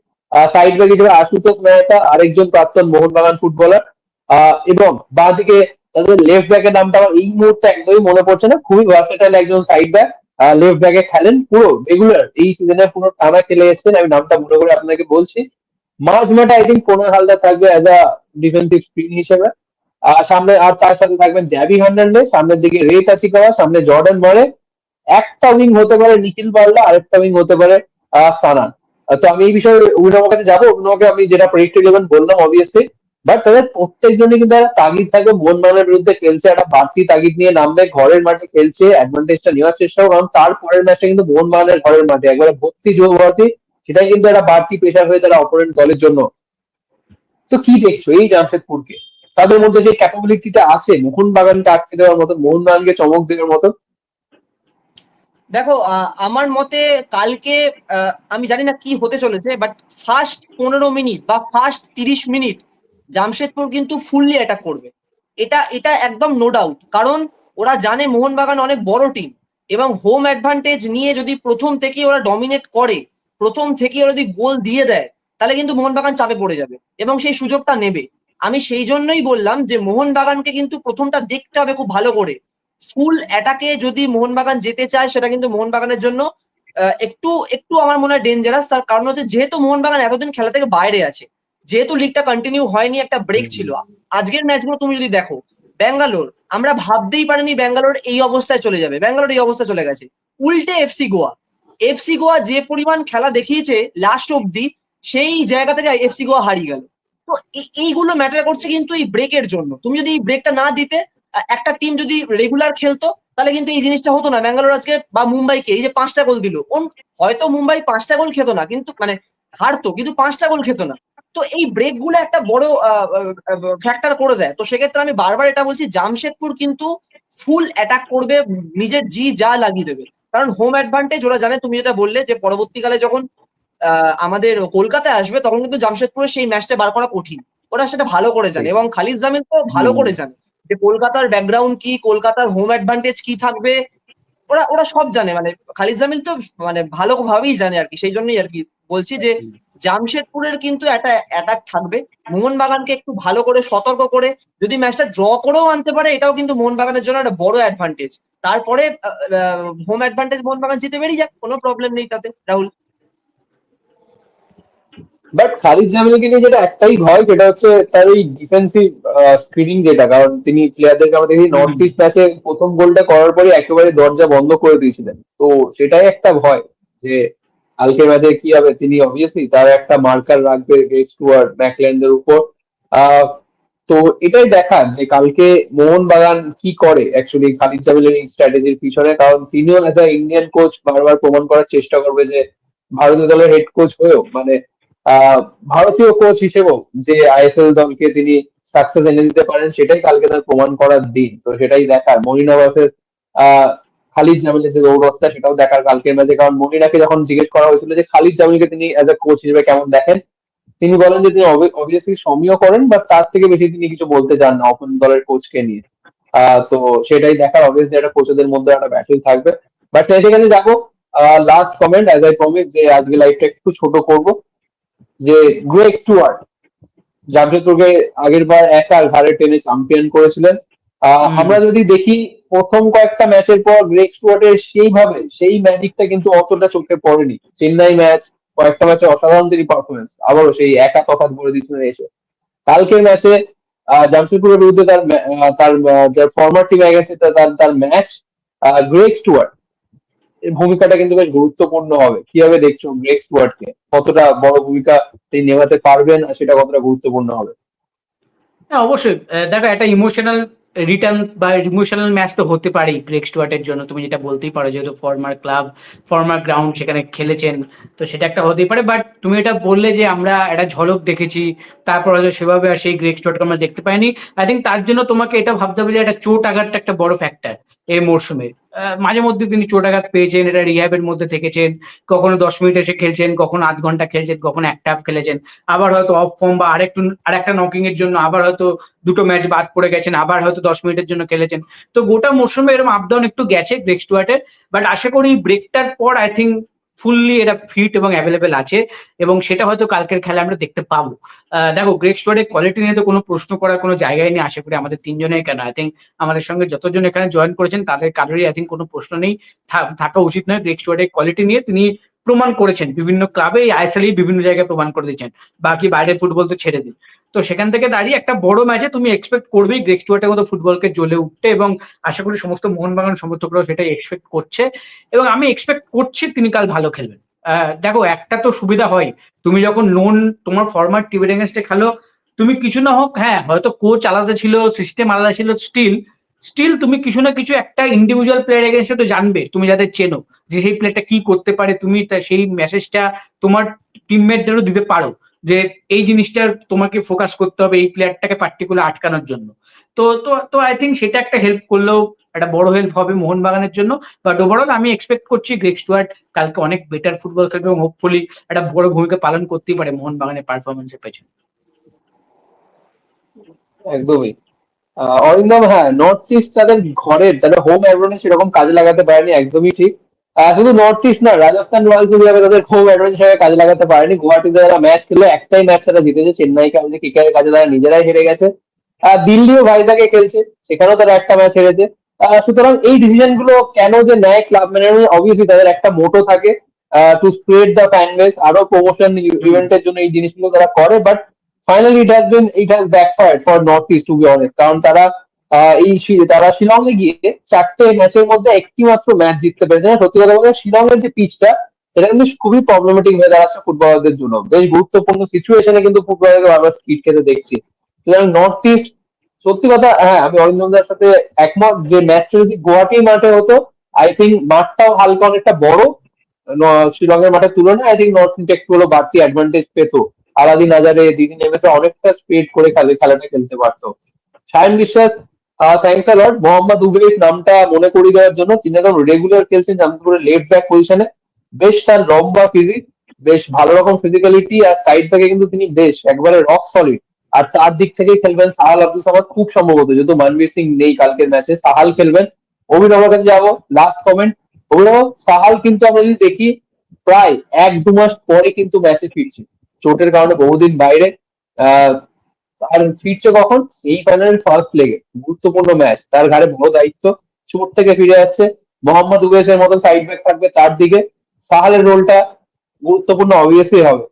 Speaker 1: সাইড ব্যাক হিসেবে আশুতোষ মেহতা আরেকজন প্রাক্তন মোহনবাগান ফুটবলার এবং বাঁদিকে তাদের লেফট ব্যাকের নামটা আমার এই মুহূর্তে একদমই মনে পড়ছে না। খুবই ভার্সেটাইল একজন সাইড ব্যাক লেফট ব্যাকে খেলেন পুরো রেগুলার এই সিজনে পুরো টানা খেলে এসেছেন। আমি নামটা মনে করে আপনাকে বলছি। মাঝ মাঠে আই থিঙ্ক পনেরো হালদা থাকবে অ্যাজ আ ডিফেন্সিভ স্ক্রিন হিসেবে। সামনে আর তার সাথে থাকবেন জ্যাভি হার্নান্ডেজ। সামনের দিকে রে কাচিকাওয়া সামনে জর্ডান মরে একটা উইং হতে পারে নিখিল বার্লা আরেকটা উইং হতে পারে সানান। তো আমি এই বিষয়ে অভিনবের কাছে যাব। অভিনবকে আমি যেটা প্রেডিক্টেড ইলেভেন বললাম অবভিয়াসলি বাট তাদের প্রত্যেকজনই কিন্তু একটা তাগিদ থাকবে। মোহনবাগানের বিরুদ্ধে খেলছে, একটা বাড়তি তাগিদ নিয়ে নামলে ঘরের মাঠে খেলছে অ্যাডভান্টেজটা নেওয়ার চেষ্টা কারণ তার পরের ম্যাচে কিন্তু মোহনবাগানের ঘরের মাঠে, একবারে ভর্তি জোর ভর্তি সেটাই কিন্তু একটা বাড়তি প্রেশার হয়ে তারা অপোনেন্ট দলের জন্য। তো কি দেখছ এই জামশেদপুরকে? তাদের মধ্যে যে ক্যাপাবিলিটিটা আছে মোহনবাগানকে আটকে দেওয়ার মতো, মোহনবাগানকে চমক দেওয়ার মতো?
Speaker 2: দেখো আমার মতে কালকে আমি জানি না কি হতে চলেছে বাট ফার্স্ট পনেরো মিনিট বা ফার্স্ট তিরিশ মিনিট জামশেদপুর কিন্তু ফুললি অ্যাটাক করবে। এটা এটা একদম নো ডাউট কারণ ওরা জানে মোহনবাগান অনেক বড় টিম এবং হোম অ্যাডভান্টেজ নিয়ে যদি প্রথম থেকে ওরা ডমিনেট করে, প্রথম থেকে ওরা যদি গোল দিয়ে দেয়, তাহলে কিন্তু মোহনবাগান চাপে পড়ে যাবে এবং সেই সুযোগটা নেবে। আমি সেই জন্যই বললাম যে মোহনবাগানকে কিন্তু প্রথমটা দেখতে হবে খুব ভালো করে। ফুল অ্যাটাকে যদি মোহনবাগান যেতে চায় সেটা কিন্তু মোহনবাগানের জন্য একটু একটু আমার মনে হয় ডেঞ্জারাস তার কারণ হচ্ছে যেহেতু মোহনবাগান এতদিন খেলা থেকে বাইরে আছে যেহেতু লিগটা কন্টিনিউ হয়নি একটা ব্রেক ছিল। আজকের ম্যাচগুলো তুমি যদি দেখো ব্যাঙ্গালোর আমরা ভাবতেই পারিনি ব্যাঙ্গালোর এই অবস্থায় চলে যাবে। ব্যাঙ্গালোর এই অবস্থায় চলে গেছে। উল্টে এফসি গোয়া। এফসি গোয়া যে পরিমাণ খেলা দেখিয়েছে লাস্ট অব্দি সেই জায়গা থেকে এফসি গোয়া হারিয়ে গেল। তো এইগুলো ম্যাটার করছে কিন্তু এই ব্রেকের জন্য। তুমি যদি এই ব্রেকটা না দিতে একটা টিম যদি রেগুলার খেলতো, তাহলে কিন্তু এই জিনিসটা হতো না। ব্যাঙ্গালোর আজকে বা মুম্বাইকে এই যে পাঁচটা গোল দিল। হয়তো মুম্বাই পাঁচটা গোল খেত না, কিন্তু মানে হারতো, কিন্তু পাঁচটা গোল খেত না। তো এই ব্রেকগুলো একটা বড় ফ্যাক্টর করে দেয়। তো সেক্ষেত্রে আমি বারবার এটা বলছি, জামশেদপুর কিন্তু ফুল অ্যাটাক করবে, নিজের জি যা লাগিয়ে দেবে। কারণ হোম অ্যাডভান্টেজ ওরা জানে, তুমি যেটা বললে যে পরবর্তীকালে যখন আমাদের কলকাতায় আসবে তখন কিন্তু জামশেদপুরের সেই ম্যাচটা বার করা কঠিন। ওরা সেটা ভালো করে জানে এবং খালিদ জামিল তো ভালো করে জানে যে কলকাতার ব্যাকগ্রাউন্ড কি কলকাতার হোম অ্যাডভান্টেজ কি থাকবে। ওরা ওরা সব জানে মানে খালিদ জামিল তো মানে ভালো ভাবেই জানে আর কি সেই জন্যই আর কি বলছি যে জামশেদপুরের কিন্তু একটা অ্যাটাক থাকবে। মোহনবাগানকে একটু ভালো করে সতর্ক করে যদি ম্যাচটা ড্র করেও আনতে পারে এটাও কিন্তু মোহনবাগানের জন্য একটা বড় অ্যাডভান্টেজ তারপরে হোম অ্যাডভান্টেজ মোহনবাগান জিতে বেরিয়ে যাক কোনো প্রবলেম নেই তাতে রাহুল।
Speaker 1: বাট খালিদ জামিলকে নিয়ে যেটা একটাই ভয়, সেটা হচ্ছে তার ওই ডিফেন্সিভ স্ক্রিনিং যেটা। কারণ তিনি প্লেয়ারদেরকে আমরা দেখি নর্থ ইস্ট ম্যাচে প্রথম গোলটা করার পরে একেবারে দরজা বন্ধ করে দিয়েছিলেন। তো সেটাই একটা ভয় যে কালকে ম্যাচে কি হবে। তিনি অবভিয়াসলি তার একটা মার্কার রাখবে গ্রেট স্টুয়ার্ট ম্যাকল্যান্ডের উপর। তো এটাই দেখার যে কালকে মোহনবাগান কি করে অ্যাকচুয়ালি খালিদ জামিলের এই স্ট্র্যাটেজির পিছনে। কারণ তিনিও অ্যাজ ইন্ডিয়ান কোচ বারবার প্রমাণ করার চেষ্টা করবে যে ভারতীয় দলের হেড কোচ হয়েও মানে ভারতীয় কোচ হিসেবেও যে আইএসএল দলকে তিনি সাকসেস এনে দিতে পারেন, সেটাই কালকে তার প্রমাণ করার দিন। তো সেটাই দেখার। মহিনা ভার্সেস খালিদ জামিলের যে দৌড়ত্তা সেটাও দেখার কালকের ম্যাচে কারণ মহিনাকে যখন জিজ্ঞেস করা হয়েছিল যে খালিদ জামিলকে তিনি অ্যাজ এ কোচ হিসেবে কেমন দেখেন, তিনি বলেন যে তিনি অবভিয়াসলি সমীহ করেন বাট তার থেকে বেশি তিনি কিছু বলতে চান না অপন দলের কোচকে নিয়ে। তো সেটাই দেখার। অবভিয়াসলি একটা কোচেদের মধ্যে একটা ব্যাটেল থাকবে। বাট সেখানে যাব। Last comment as I promise যে আজকে লাইভটা একটু ছোট করব। যে গ্রেট স্টুয়ার্ট জামশেদপুরকে আগের বার একা ঘাড়ে টেনে চ্যাম্পিয়ন করেছিলেন। আহ, আমরা যদি দেখি প্রথম কয়েকটা ম্যাচের পর গ্রেক স্টুয়ার্টের সেইভাবে সেই ম্যাজিকটা কিন্তু অতটা চোখে পড়েনি। চেন্নাই ম্যাচ কয়েকটা ম্যাচে অসাধারণ তিনি পারফরমেন্স আবারও সেই একা তফাৎ বলে দিয়েছিলেন এসে। কালকের ম্যাচে জামশেদপুরের বিরুদ্ধে তার তার যার ফর্মার টিম গেছে তার তার ম্যাচ গ্রেক স্টুয়ার্ট। ভূমিকাটা কিন্তু বেশ গুরুত্বপূর্ণ হবে। কীভাবে দেখছ গ্রেক স্টুয়ার্টকে কতটা বড় ভূমিকা তিনি নেভাতে পারবেন আর সেটা কতটা গুরুত্বপূর্ণ হবে?
Speaker 3: হ্যাঁ অবশ্যই। দেখো, একটা ইমোশনাল রিটার্ন বা ইমোশনাল ম্যাচ তো হতে পারেই গ্রেক স্টুয়ার্টের জন্য। তুমি যেটা বলতেই পারো, যেহেতু ফর্মার ক্লাব ফর্মার গ্রাউন্ড সেখানে খেলেছেন, তো সেটা একটা হতেই পারে। বাট তুমি এটা বললে যে আমরা একটা ঝলক দেখেছি, তারপর হয়তো সেভাবে আর সেই গ্রেক স্টুয়ার্টকে আমরা দেখতে পাইনি। আই থিঙ্ক তার জন্য তোমাকে এটা ভাবতে হবে যে একটা চোট আঘাতটা একটা বড় ফ্যাক্টর এই মরশুমে মাঝে মধ্যে তিনি চোটাঘাত পেয়েছেন, এটা রিহ্যাবের মধ্যে থেকেছেন। কখনো দশ মিনিট এসে খেলছেন, কখনো আধ ঘণ্টা খেলছেন, কখনো একটা আপ খেলেছেন। আবার হয়তো অফ ফর্ম বা আরেকটু, আরেকটা নকিং এর জন্য আবার হয়তো দুটো ম্যাচ বাদ পড়ে গেছেন, আবার হয়তো দশ মিনিটের জন্য খেলেছেন। তো গোটা মরশুমে এরকম আপ ডাউন একটু গেছে ব্রেক স্টুয়ার্টের বাট আশা করি ব্রেকটার পর আই থিঙ্ক ফুললি এটা ফিট এবং অ্যাভেলেবেল আছে এবং সেটা হয়তো কালকের খেলা আমরা দেখতে পাবো। দেখো গ্রেক স্টুয়ার্টের কোয়ালিটি নিয়ে তো কোনো প্রশ্ন করার কোনো জায়গায় নেই, আশা করি আমাদের তিনজনের কেন? আই থিঙ্ক আমাদের সঙ্গে যতজন এখানে জয়েন করেছেন, তাদের কারোরই আই থিঙ্ক কোনো প্রশ্ন নেই। থাকা উচিত নয়। গ্রেক স্টুয়ার্টের কোয়ালিটি নিয়ে তিনি প্রমাণ করেছেন। বিভিন্ন ক্লাবে আইএসএল বিভিন্ন জায়গায় প্রমাণ করে দিয়েছেন। বাকি বাইরের ফুটবল তো ছেড়ে দিন। তো সেখান থেকে দাঁড়িয়ে একটা বড় ম্যাচে তুমি এক্সপেক্ট করবেই গ্রেক স্টুয়ার্টের মতো ফুটবলকে জ্বলে উঠতে এবং আশা করি সমস্ত মোহনবাগান সমর্থকরাও সেটাই এক্সপেক্ট করছে। এবং আমি এক্সপেক্ট করছি তিনি কাল ভালো খেলবেন। দেখো, একটা তো সুবিধা হয়। তুমি যখন লোন তোমার টিমের এগেনস্টে খেলো, তুমি কিছু না হোক হ্যাঁ হয়তো কোচ আলাদা ছিল সিস্টেম আলাদা ছিল স্টিল স্টিল তুমি কিছু না কিছু একটা ইন্ডিভিজুয়াল প্লেয়ার এগেনস্টে তো জানবে, তুমি যাদের চেনো, যে সেই প্লেয়ারটা কি করতে পারে, তুমি সেই মেসেজটা তোমার টিমমেটদেরও দিতে পারো, যে এই জিনিসটা তোমাকে ফোকাস করতে হবে এই প্লেয়ারটাকে পার্টিকুলার আটকানোর জন্য। তো তো তো আই থিঙ্ক সেটা একটা হেল্প করলেও একটা বড় হেল্প হবে মোহনবাগানের জন্য। বাট ওভারঅল আমি এক্সপেক্ট করছি গ্রেক স্টুয়ার্ট কালকে অনেক বেটার ফুটবল খেলবে এবং হোপফুলি একটা বড় ভূমিকা পালন করতেই পারে মোহনবাগানের পারফরমেন্সের পেছনে।
Speaker 1: একদমই। অরিন্দম হ্যাঁ নর্থ ইস্ট তাদের ঘরের, তাদের হোম অ্যাডভান্টেজ সেরকম কাজে লাগাতে পারেনি, একদমই ঠিক। শুধু নর্থ ইস্ট না রাজস্থান রয়্যালস হিসাবে তাদের হোম অ্যাডভান্টেজ হিসেবে কাজে লাগাতে পারেনি। গুয়াহাটিতে তারা ম্যাচ খেলে একটাই ম্যাচ তারা জিতেছে চেন্নাইকে আমাদের কিকারের কাজে তারা নিজেরাই হেরে গেছে। আর দিল্লিও ভাইজাকে খেলছে, সেখানেও তারা একটা ম্যাচ হেরেছে। সুতরাং এই ডিসিশনগুলো কেন যে নেয় ক্লাব ম্যানেজমেন্ট অবভিয়াসলি তাদের একটা মোটো থাকে to spread the fan base আরও প্রমোশন ইভেন্টের জন্য এই জিনিসগুলো তারা করে but finally it has been it has backfired for North East to be honest কারণ তারা এই তারা শিলংয়ে গিয়ে চারটে ম্যাচের মধ্যে একটি মাত্র ম্যাচ জিততে পেরেছে। সত্যি কথা বলতে শিলংয়ের যে পিচটা এটা কিন্তু খুবই প্রবলেমেটিক হয়ে দাঁড়াচ্ছে ফুটবলারদের জন্য। বেশ গুরুত্বপূর্ণ সিচুয়েশনে কিন্তু ফুটবলারকে বারবার স্কিট খেতে দেখছি। সুতরাং নর্থ ইস্ট সত্যি কথা হ্যাঁ আমি অরিন্দমদার সাথে একমত যে ম্যাচটা যদি গুয়াহাটি মাঠে হতো আই থিঙ্ক মাঠটাও হালকা অনেকটা বড়। শিলংয়ের মাঠের তুলনায় আই থিঙ্ক নর্থ ইস্ট একটু হলো বাড়তি অ্যাডভান্টেজ পেতো। আলাদিন আজারে দিদি নেমেছে, অনেকটা স্পিড করে খেলে খেলাটা খেলতে পারতো। Sayan Biswas thanks a lot Mohammad Uvais নামটা মনে করিয়ে দেওয়ার জন্য তিনি একদম রেগুলার খেলছেন জামশেদপুরে লেফট ব্যাক পজিশনে বেশ তার লম্বা ফিজিক বেশ ভালো রকম ফিজিক্যালিটি আর সাইড ব্যাকে কিন্তু তিনি বেশ একবারে রক সলিড আর তার দিক থেকে খেলবেন সাহাল আব্দুল সামাদ খুব সম্ভবত, যেহেতু মানবীর সিং নেই কালকের ম্যাচে সাহাল খেলবেন। অভিনবের কাছে যাব লাস্ট কমেন্ট অভিনব, সাহাল কিন্তু আমরা যদি দেখি, প্রায় এক দু মাস পরে কিন্তু ম্যাচে ফিরছে। চোটের কারণে বহুদিন বাইরে আর ফিরছে কখন? এই ফাইনাল ফার্স্ট লেগে গুরুত্বপূর্ণ ম্যাচ তার ঘাড়ে বড় দায়িত্ব। চোট থেকে ফিরে যাচ্ছে মোহাম্মদ উবেসের মতো সাইড ব্যাক থাকবে তার দিকে। সাহালের রোলটা গুরুত্বপূর্ণ অবভিয়াসলি হবে।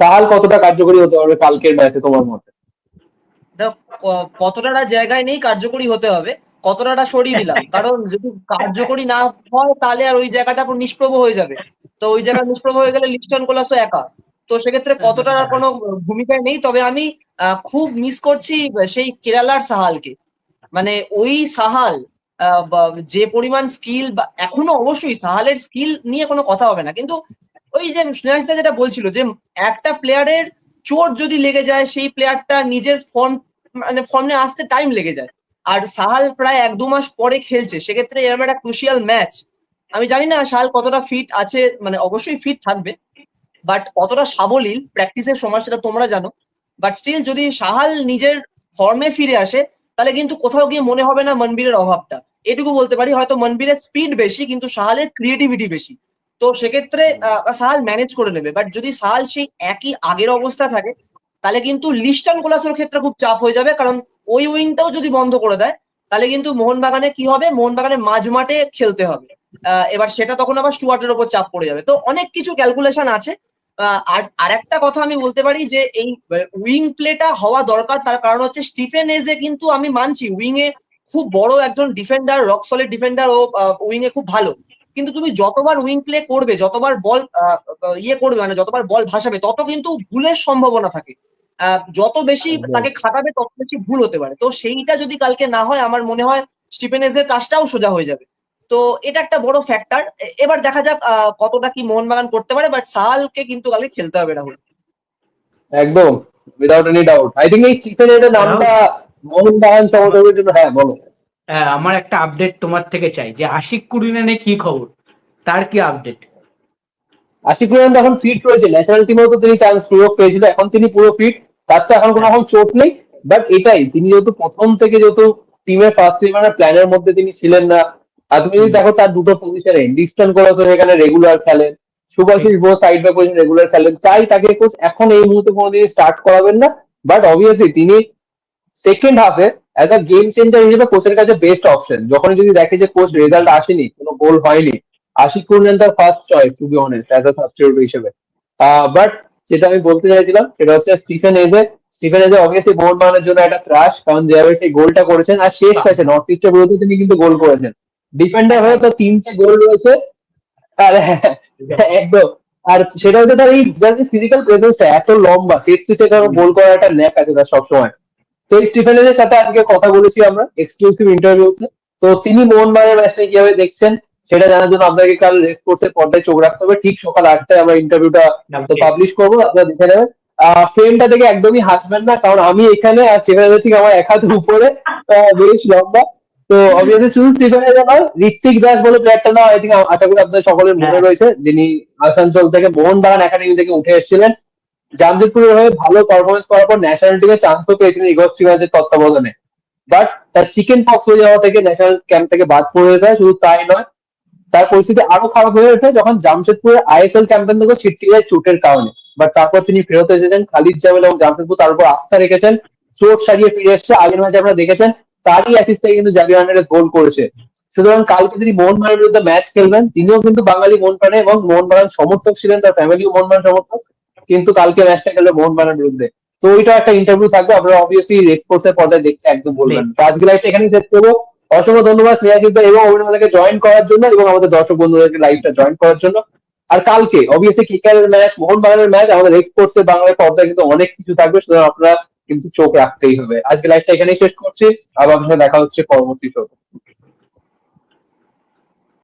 Speaker 1: সাহাল কতটা কার্যকরী হতে পারবে কালকের ম্যাচে তোমার মতে?
Speaker 2: কতটা জায়গায় নেই কার্যকরী হতে হবে কতটা সরিয়ে দিলাম। [LAUGHS] কারণ যদি কার্যকরী না হয় তাহলে আর ওই জায়গাটা নিষ্প্রভ হয়ে যাবে। তো ওই জায়গা নিষ্প্রভ হয়ে গেলে লিস্টন কোলাসও একা। তো সেক্ষেত্রে কতটা আর কোনো ভূমিকায় নেই। তবে আমি আহ, খুব মিস করছি সেই কেরালার সাহালকে। মানে ওই সাহাল আহ, যে পরিমাণ স্কিল বা এখনও অবশ্যই সাহালের স্কিল নিয়ে কোনো কথা হবে না। কিন্তু ওই যে স্নেহাসদা যেটা বলছিল যে একটা প্লেয়ারের চোট যদি লেগে যায় সেই প্লেয়ারটা নিজের ফর্ম মানে ফর্মে আসতে টাইম লেগে যায়। আর সাহাল প্রায় এক দু মাস পরে খেলছে। সেক্ষেত্রে এরকম একটা ক্রুশিয়াল ম্যাচ আমি জানি না সাহাল কতটা ফিট আছে মানে অবশ্যই ফিট থাকবে। বাট কতটা সাবলীল প্র্যাকটিসের সময় সেটা তোমরা জানো। বাট স্টিল যদি সাহাল নিজের ফর্মে ফিরে আসে, তাহলে কিন্তু কোথাও গিয়ে মনে হবে না মনবীরের অভাবটা। এটুকু বলতে পারি, হয়তো মনবীরের স্পিড বেশি, কিন্তু সাহালের ক্রিয়েটিভিটি বেশি। তো সেক্ষেত্রে সাহাল ম্যানেজ করে নেবে। বাট যদি সাহাল সেই একই আগের অবস্থা থাকে, তাহলে কিন্তু লিস্টান কোলাসের ক্ষেত্রে খুব চাপ হয়ে যাবে। কারণ ওই উইংটাও যদি বন্ধ করে দেয়, তাহলে কিন্তু মোহনবাগানে কি হবে? মোহনবাগানে মাঝ মাঠে খেলতে হবে। এবার সেটা তখন আবার স্টুয়ার্টের ওপর চাপ পড়ে যাবে। তো অনেক কিছু ক্যালকুলেশন আছে। আহ, আর আরেকটা কথা আমি বলতে পারি যে এই উইং প্লেটা হওয়া দরকার তার কারণ হচ্ছে স্টিফেন এজে কিন্তু আমি মানছি উইং এ খুব বড় একজন ডিফেন্ডার রক সলিড ডিফেন্ডার ও উইং এ খুব ভালো। কিন্তু তুমি যতবার উইং প্লে করবে যতবার বল ইয়ে করবে মানে যতবার বল ভাসাবে তত কিন্তু ভুলের সম্ভাবনা থাকে। আহ, যত বেশি তাকে খাটাবে তত বেশি ভুল হতে পারে। তো সেইটা যদি কালকে না হয় আমার মনে হয় স্টিফেন স্টিফেনেজের কাজটাও সোজা হয়ে যাবে। তো এটা একটা বড় ফ্যাক্টর এবার দেখা যাক কতটা কি মোহনবাগান করতে পারে বাট সাহালকে কিন্তু কালকে খেলতে হবে রাহুল।
Speaker 1: একদম without any doubt I think এই স্টিফেন এর নামটা মোহন বাগান সমর্থকের জন্য হ্যাঁ বলো।
Speaker 3: হ্যাঁ, আমার একটা আপডেট তোমার থেকে চাই যে আশিক কুরিনানের কি খবর? তার কি আপডেট
Speaker 1: আশিক কুরিয়ান যখন ফিট রয়েছে ন্যাশনাল টিমেও তো তিনি চান্স সুযোগ পেয়েছিল এখন তিনি পুরো ফিট তার তো এখন কোনো রকম চোট নেই বাট এটাই তিনি যেহেতু প্রথম থেকে যেহেতু টিমের ফার্স্ট ইলেভেনের প্ল্যানের মধ্যে তিনি ছিলেন না আর তুমি যদি দেখো তার দুটো পজিশনে ডিস্টান করে তো এখানে রেগুলার খেলেন Subhasish Bose side back position regular খেলেন চাই তাকে কোচ এখন এই মুহূর্তে কোনোদিন স্টার্ট করাবেন না বাট অবভিয়াসলি তিনি সেকেন্ড হাফে অ্যাজ আ গেম চেঞ্জার হিসেবে কোচের কাছে বেস্ট অপশন যখন যদি দেখে যে কোচ রেজাল্ট আসেনি, কোনো গোল হয়নি, আশিক কুরিয়ান তার first choice to be honest as a substitute হিসেবে। বাট যেটা আমি বলতে চাইছিলাম, সেটা হচ্ছে স্টিফেন এজে স্টিফেন এজে অবভিয়াসলি বানানোর জন্য একটা ক্রাশ কারণ যেভাবে সেই গোলটা করেছেন, আর শেষ ম্যাচে নর্থ ইস্টের বিরুদ্ধে তিনি কিন্তু গোল করেছেন। ডিফেন্ডার হয়ে তো তিনটে গোল রয়েছে। আর একদম। আর সেটা হচ্ছে তার এই যার ফিজিক্যাল প্রেজেন্সটা এত লম্বা সেট পিসে কারণ গোল করার একটা ন্যাক আছে তার সবসময়। তো এই স্টিফেন এজের সাথে আজকে কথা বলেছি আমরা এক্সক্লুসিভ ইন্টারভিউতে তো। তিনি মোহনবাগানের ম্যাচটা কীভাবে দেখছেন সেটা জানার জন্য আপনাকে কাল রেস কোর্সের পর্দায় চোখ রাখতে হবে। ঠিক সকাল আটটায় আমরা ইন্টারভিউটা তো পাবলিশ করব আপনারা দেখে নেবেন। ফ্রেমটা থেকে একদমই হাসবেন না কারণ আমি এখানে আর সেখানে ঠিক আমার এক হাতের উপরে বেশ লম্বা। তো অবভিয়াসলি শুধু স্টিফেন এজে নয় ঋত্বিক দাস বলে প্লেয়ারটা না আই থিঙ্ক আশা করি আপনাদের সকলের মনে
Speaker 3: হ্যাঁ।
Speaker 1: রয়েছে যিনি আসানসোল থেকে মোহনবাগান একাডেমি থেকে উঠে এসেছিলেন। জামশেদপুরের হয়ে ভালো পারফরমেন্স করার পর ন্যাশনাল টিমে চান্সও পেয়েছিলেন সিরাজের তত্ত্বাবধানে। বাট তার চিকেন পক্স হয়ে যাওয়া থেকে ন্যাশনাল ক্যাম্প থেকে বাদ পড়ে যায় শুধু তাই নয় তার পরিস্থিতি আরও খারাপ হয়ে ওঠে যখন জামশেদপুরের আইএসএল ক্যাম্পেন থেকে ছিটকে যায় চোটের কারণে। বাট তারপর তিনি ফেরত এসেছেন খালিদ জামিল এবং জামশেদপুর তার উপর আস্থা রেখেছেন। চোট সারিয়ে ফিরে এসেছে আগের ম্যাচে আপনারা দেখেছেন তারই অ্যাসিস্টে কিন্তু জাবির হার্নান্ডেজ গোল করেছে। সুতরাং কালকে তিনি মোহনবাগানের বিরুদ্ধে ম্যাচ খেলবেন তিনিও কিন্তু বাঙালি মন প্রাণে এবং মোহনবাগান সমর্থক ছিলেন তার ফ্যামিলিও মোহনবাগান সমর্থক কিন্তু কালকে ম্যাচটা খেলবে মোহন মোহনবাগানের বিরুদ্ধে। তো ওইটা একটা ইন্টারভিউ থাকবে আপনারা অবভিয়াসলি রেড কোর্সের পর্দায় দেখতে একদম বলবেন। তো আজকে লাইভটা এখানেই শেষ করব। অসংখ্য ধন্যবাদ স্নেহাজিত এবং অভিনন্দনকে জয়েন করার জন্য এবং আমাদের দর্শক বন্ধুদেরকে লাইভটা জয়েন করার জন্য। আর কালকে অবভিয়াসলি কিকারের ম্যাচ মোহন মোহনবাগানের ম্যাচ আমাদের এক্সপোর্টস এর বাংলার পর্দায় কিন্তু অনেক কিছু থাকবে। সুতরাং আপনারা কিন্তু চোখ রাখতেই হবে। আজকে লাইভটা এখানেই শেষ করছি। আবার দেখা হচ্ছে পরবর্তী শো